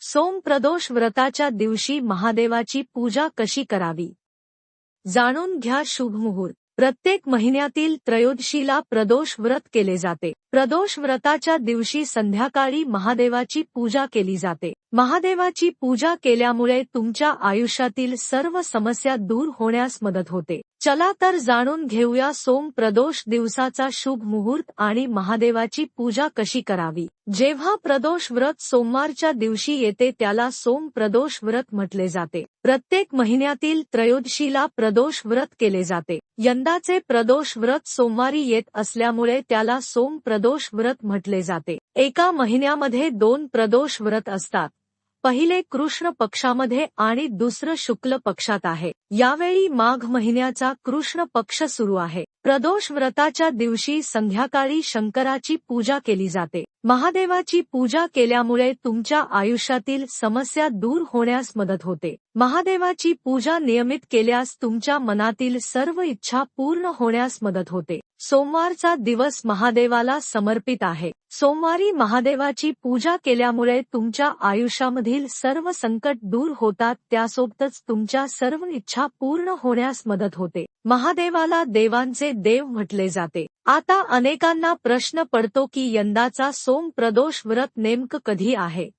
सोम प्रदोष व्रताच्या दिवशी महादेवाची पूजा कशी करावी? जाणून घ्या शुभ मुहूर्त. प्रत्येक महिन्यातील त्रयोदशीला प्रदोष व्रत केले जाते. प्रदोष व्रताच्या दिवशी संध्याकाळी महादेवाची पूजा केली जाते. महादेवाची पूजा केल्यामुळे तुमच्या आयुष्यातील सर्व समस्या दूर होण्यास मदत होते. चला तर जाणून घेऊया सोम प्रदोष दिवसाचा शुभ मुहूर्त आणि महादेवाची पूजा कशी करावी. जेव्हा प्रदोष व्रत सोमवारच्या दिवशी येते त्याला सोम प्रदोष व्रत म्हटले जाते. प्रत्येक महिन्यातील त्रयोदशीला प्रदोष व्रत केले जाते. यंदाचे प्रदोष व्रत सोमवारी येत असल्यामुळे त्याला सोम प्रदोष व्रत म्हटले जाते. एका महिन्यामध्ये दोन प्रदोष व्रत असतात. पहिले कृष्ण पक्षामध्ये आणि दुसरं शुक्ल पक्षात आहे. यावेळी माघ महिन्याचा कृष्ण पक्ष सुरू आहे. प्रदोष व्रताच्या दिवशी संध्याकाळी शंकराची पूजा केली जाते. महादेवाची पूजा केल्यामुळे तुमच्या आयुष्यातील समस्या दूर होण्यास मदत होते. महादेवाची पूजा नियमित केल्यास तुमच्या मनातील सर्व इच्छा पूर्ण होण्यास मदत होते. सोमवारचा दिवस महादेवाला समर्पित आहे. सोमवारी महादेवाची पूजा केल्यामुळे तुमच्या आयुष्यामधील सर्व संकट दूर होतात त्यासोबतच तुमच्या सर्व इच्छा पूर्ण होण्यास मदत होते. महादेवाला देवांचे देव म्हटले जाते. आता अनेकांना प्रश्न पडतो की यंदाचा सोम प्रदोष व्रत नेमकं कधी आहे?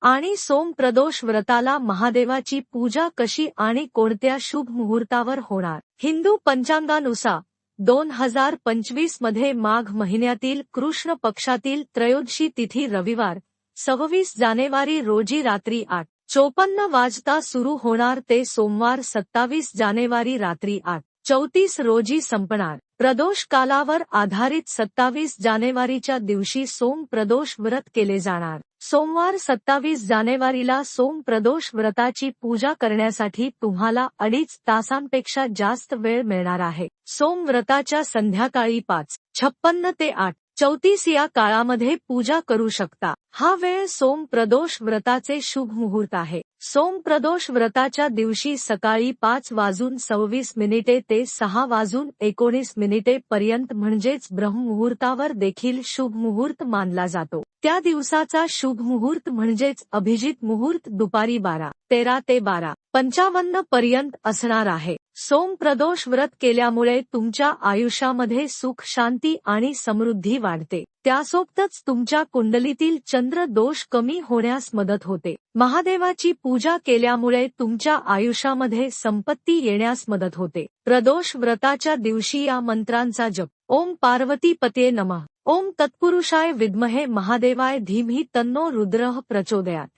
आणि सोम प्रदोष व्रताला महादेवाची पूजा कशी आणि कोणत्या शुभ मुहूर्तावर होणार? हिंदू पंचांगानुसार दोन हजार पंचवीसमध्ये माघ महिन्यातील कृष्ण पक्षातील त्रयोदशी तिथी रविवार सव्वीस जानेवारी रोजी रात्री आठ चोपन्न वाजता सुरू होणार ते सोमवार सत्तावीस जानेवारी रात्री आठ. चौतीस रोजी संपणार. प्रदोष कालावर आधारित सत्तावीस जानेवारीच्या दिवशी सोम प्रदोष व्रत केले जाणार. सोमवार सत्तावीस जानेवारीला सोम प्रदोष व्रताची पूजा करण्यासाठी तुम्हाला अडीच तासांपेक्षा जास्त वेळ मिळणार आहे. सोम व्रताच्या संध्याकाळी पाच छप्पन्न ते आठ चौतीस या काळामध्ये पूजा करू शकता. हा वेळ सोम प्रदोष व्रताचे शुभ मुहूर्त आहे. सोम प्रदोष व्रताच्या दिवशी सकाळी पाच वाजून सव्वीस मिनिटे ते सहा वाजून एकोणीस मिनिटे पर्यंत म्हणजेच ब्रह्ममुहूर्तावर देखील शुभ मुहूर्त मानला जातो. त्या दिवसाचा शुभ मुहूर्त म्हणजेच अभिजित मुहूर्त दुपारी बारा तेरा ते बारा पंचावन्न पर्यंत असणार आहे. सोम प्रदोष व्रत केल्यामुळे तुमच्या आयुष्यामध्ये सुख शांती आणि समृद्धी वाढते. त्यासोबतच तुमच्या कुंडलीतील चंद्र दोष कमी होण्यास मदत होते. महादेवाची पूजा केल्यामुळे तुमच्या आयुष्यामध्ये संपत्ती येण्यास मदत होते. प्रदोष व्रताच्या दिवशी या मंत्रांचा जप. ओम पार्वती पते नमः. ओम तत्पुरुषाय विद्महे महादेवाय धीमही तन्नो रुद्रः प्रचोदयात.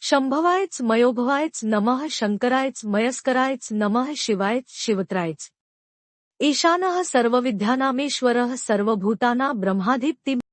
शंभवायच मयोभवायच नमः शंकरायच मयस्करायच नमः शिवायच शिवत्रायच. ईशानः सर्वविद्यानामेश्वरः सर्वभूताना ब्रह्माधिप्तिम्